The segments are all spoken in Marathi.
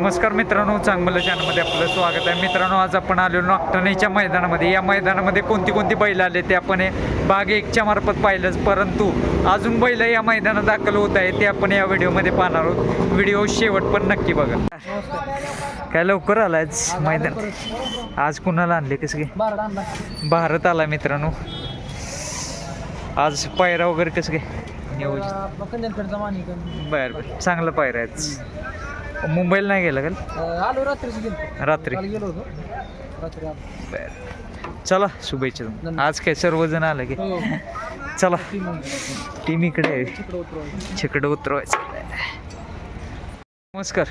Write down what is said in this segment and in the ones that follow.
नमस्कार मित्रांनो चांगलं चॅनलमध्ये आपलं स्वागत आहे. मित्रांनो आज आपण आलेलो नागठाण्याच्या मैदानामध्ये. या मैदानामध्ये कोणती कोणती बैल आले ते आपण हे भाग एकच्या मार्फत पाहिलंच. परंतु अजून बैल या मैदानात दाखल होत आहे ते आपण या व्हिडिओमध्ये पाहणार आहोत. व्हिडिओ शेवट पण नक्की बघा. काय लवकर आलायच मैदान? आज कुणाला आणले कसं काय भारत आला मित्रांनो. आज पायरा वगैरे कसं काय? नियोजन बरं बरं. चांगलं पायरा आहे मुंबईला नाही गेला का? आलो रात्रीच गेलो. रात्री? काल गेलो होतो. रात्री आलो. बर. चला शुभेच्छा तुम्हाला. आज काय सर्वजण आलं की? हो. चला. टीम टीम इकडे आहे. तिकडे उतरवायचं. छिकडं उतरवायचं. नमस्कार.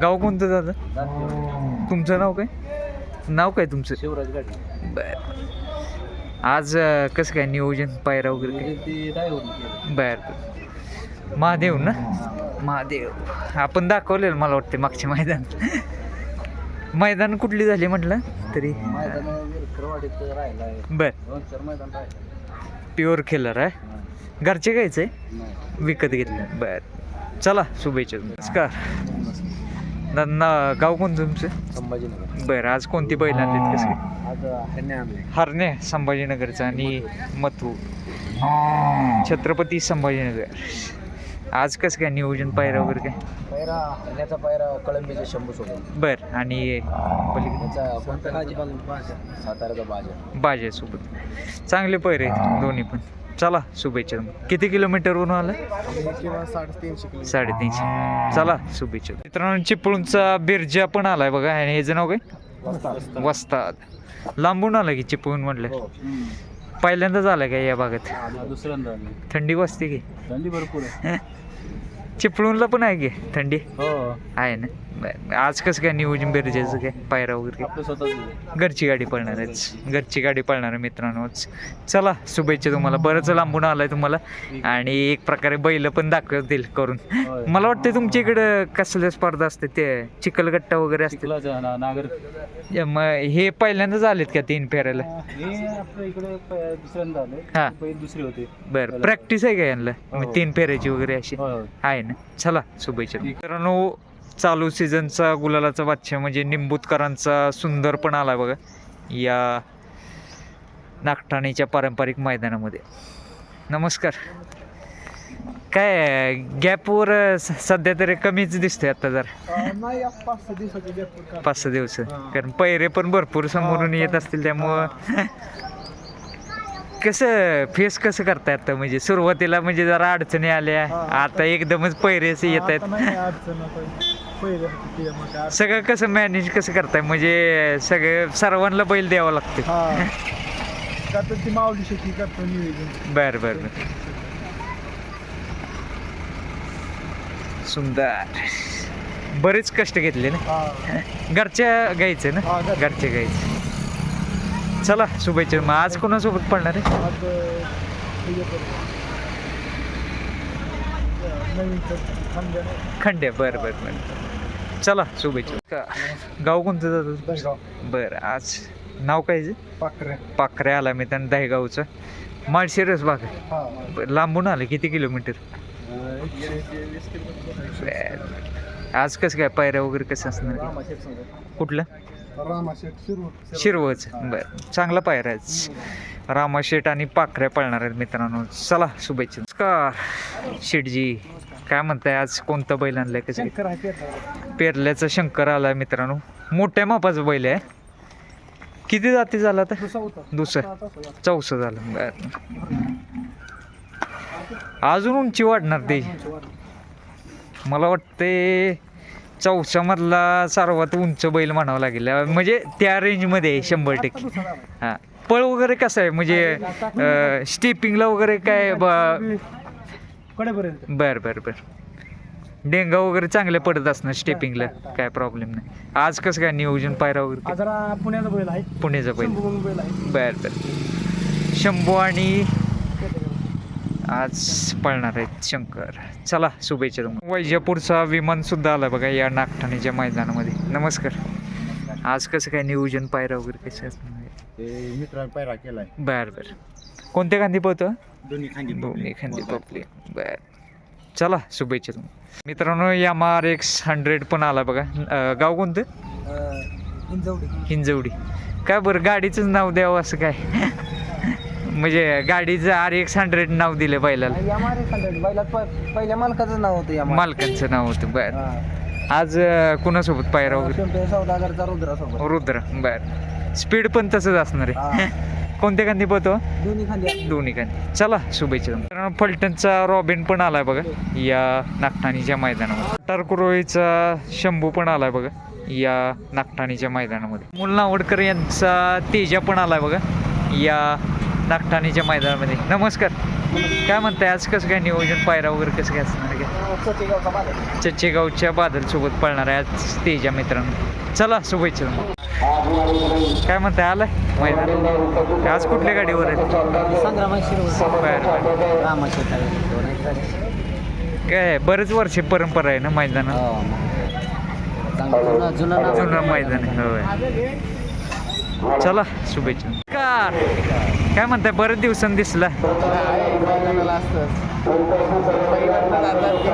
गाव कोणतं दादा? तुमचं नाव काय? नाव काय तुमचं? शिवराज गाडी. बर. आज अं, कसं काय नियोजन पायरा वगैरे काय? ती ड्रायव्हर बर बर. महादेव ना? महादेव. आपण दाखवलेलं मला वाटते मागचे मैदान. मैदान कुठली झाली म्हटलं? तरी. बर. प्युअर खेलर आहे. घरचे घ्यायचं? विकत घेतलं. बर. चला शुभेच्छा. नमस्कार. दादा गाव कोणतं तुमचं? संभाजीनगर. बरं आज कोणती बैल आणलीत? कसं आणले. हरणे संभाजीनगरचं आणि मथू छत्रपती संभाजीनगर. आज कसं काय नियोजन पायरा वगैरे काय? पायरा हरण्याचा पायरा कळंबीच्या शंभू सोबत. बरं आणि पलीकडे? त्याचा कोणता? साताऱ्याचा बाजा. बाजासोबत चांगले पैरे आहेत दोन्ही पण. चला शुभेच्छा किती किलोमीटरवरून आलं किंवा साडेतीनशे किलो साडेतीनशे. चला शुभेच्छा. मित्रांनो चिपळूणचा बिरजा पण आलाय बघा. आणि ह्याचं नाव काय? वस्ताद. लांबून आला की चिपळूण म्हटलं पहिल्यांदाच आलाय का या भागात? दुसऱ्यांदा थंडी वाजते की. थंडी भरपूर आहे. चिपळूणला पण आहे की थंडी? हो. आहे ना? बरं. आज कसं काय नियोजन बिरजाचं काय? पायरा वगैरे? काय आपलं स्वतःच घरची गाडी पळणार आहे घरची गाडी पळणार आहे मित्रांनो आज. चला शुभेच्छा तुम्हाला. बरंच लांबून आलाय तुम्हाला. आणि एक प्रकारे बैल पण दाखवतील करून. होय. मला वाटतं तुमच्या इकडं कसल्या स्पर्धा असते ते चिखलगट्टा वगैरे असते चिखलाचा ना- नागर. या मग हे पहिल्यांदाच आलेत का तीन फेरायला हे आपलं इकडे प- दुसऱ्यांदा आले हा. पहिले दुसरे होते. बरं प्रॅक्टिस आहे का यांना? मग हो. तीन फेऱ्याची वगैरे अशी? होय होय. आहे ना. चला शुभेच्छा. मित्रांनो चालू सीझनचा गुलालाचा बादशाह म्हणजे निंबूतकरांचा सुंदर पण आला बघा. या नागठाणीच्या पारंपरिक मैदानामध्ये. नमस्कार. काय गॅपवर सध्या तरी कमीच दिसतोय आता जर. पाच सहा दिवस. कारण पैरे पण भरपूर समोरून येत असतील त्यामुळं. कसं फेस कसं करताय आता? म्हणजे सुरुवातीला म्हणजे जरा अडचणी आल्या. आता एकदमच पैरेच येत आहेत. सगळं कसं मॅनेज कसं करताय? म्हणजे सगळं सर्वांना बैल द्यावं लागते ती शेती करतो नियोजन. बर बर बर. सुंदर. बरेच कष्ट घेतले ना? घरच्या गायचं ना? घरच्या. गायचं चला शुभेच्छा. मग आज कोणासोबत पडणार आहे? खंड्या बर बर बर. चला शुभेच्छा. गाव कोणतं जातं बरं आज नाव काय आहे? पाकऱ्या पाखरे आला मी त्यांना दहेगावचं. माळशिरस आहे. बरं, लांबून आलं किती किलोमीटर. आज कसं काय पायऱ्या वगैरे कसं असणार? कुठलं? शिरवच बरं चांगला पायऱ्या आहेत रामाशेठ आणि पाखऱ्या पळणार आहेत मित्रांनो. चला शुभेच्छा. नमस्कार. शेठजी काय म्हणताय आज कोणतं बैल आणलंय कसं पेरल्याचा शंकर आलाय मित्रांनो. मोठ्या मापाचं बैल आहे. किती जाती झाला आता? दुसरा. चौसं झालं. बरं. अजून उंची वाढणार ते. मला वाटते चौसामधला सर्वात उंच बैल म्हणावं लागेल. म्हणजे त्या रेंजमध्ये आहे शंभर टक्के. हां. पळ वगैरे कसं आहे? म्हणजे स्टेपिंगला वगैरे काय बर बर बर. डेंगा वगैरे चांगले पडत असणार स्टेपिंगला काय प्रॉब्लेम नाही. आज कसं काय नियोजन पायरा वगैरे जरा पुण्याचा बैल आहे. पुण्याचं बैल. शंभू म्हणून बैल आहे. बर बर. शंभू आणि आज पळणार आहेत शंकर. चला शुभेच्छा तुम्हाला. वैजापूरचा विमान सुद्धा आला बघा या नागठाण्याच्या मैदानामध्ये. नमस्कार. आज कसं काय नियोजन पायरा वगैरे कसं असणार मित्रांनी पायरा केलाय. बर बर. कोणत्या गांधी पोहतो दोन्ही खांदी दोन्ही खांदी पपली बर. चला शुभेच्छा तुम्हाला. मित्रांनो यामा आर एक्स हंड्रेड पण आला बघा. अं, गाव कोणतं? इंजवडी हिंजवडी. काय बरं गाडीचंच नाव द्यावं असं काय? म्हणजे गाडीचं आर एक्स हंड्रेड नाव दिलं बैलाला. यामारे हंड्रेड बैलात प- पहिल्या मालकाचं नाव होतं यामा मालकांचं नाव होतं बरं. आज अं, कुणासोबत पायरा वगैरे? सौदागरचा रुद्रासोबत. रुद्र बर. स्पीड पण तसंच असणार आहे. कोणत्या खांदी पतो दोन्ही खांदी चला शुभेच्छा मित्रांनो फलटणचा रॉबिन पण आलाय बघा. या नागठाणीच्या मैदानामध्ये. टारकुरोईचा शंभू पण आलाय बघा. या नागठाणीच्या मैदानामध्ये. मुल नावडकर यांचा तेजा पण आलाय बघा. या नागठाणीच्या मैदानामध्ये. नमस्कार. काय म्हणताय? आज कसं काय नियोजन? पायरा वगैरे कसं काय असणार बाजार चच्चेगावच्या बादलसोबत पळणार आहे आज तेजा मित्रांनो. चला शुभेच्छा काय म्हणते आलाय? मैदान आज कुठल्या गाडीवर आहे? काय बरेच वर्ष परंपरा आहे ना मैदान जुना जुना जुनं मैदान होय. चला शुभेच्छा. कार. काय म्हणताय बरेच दिवसांनी दिसला. मैदानाला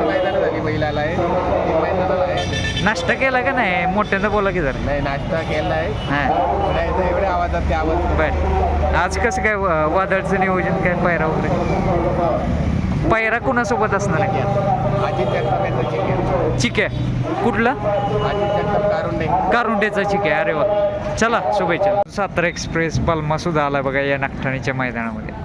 मैदानात झाली बैलाला आहे. नाश्ता केला का नाही? मोठ्यानं बोला की जरा. नाही नाश्ता केला आहे. हां. एवढ्या आवाजात ते आवाज बर. आज कसं काय वा- वादळचं नियोजन काय पायरा वगैरे? पायरा कुणासोबत असणार आहे? अजित जगताप यांचा चिक आहे चिक आहे कुठला कारुंडेचा चिक आहे अरे वा. चला शुभेच्छा. सातारा एक्सप्रेस बलमा सुद्धा आला बघा या नागठाणीच्या मैदानामध्ये.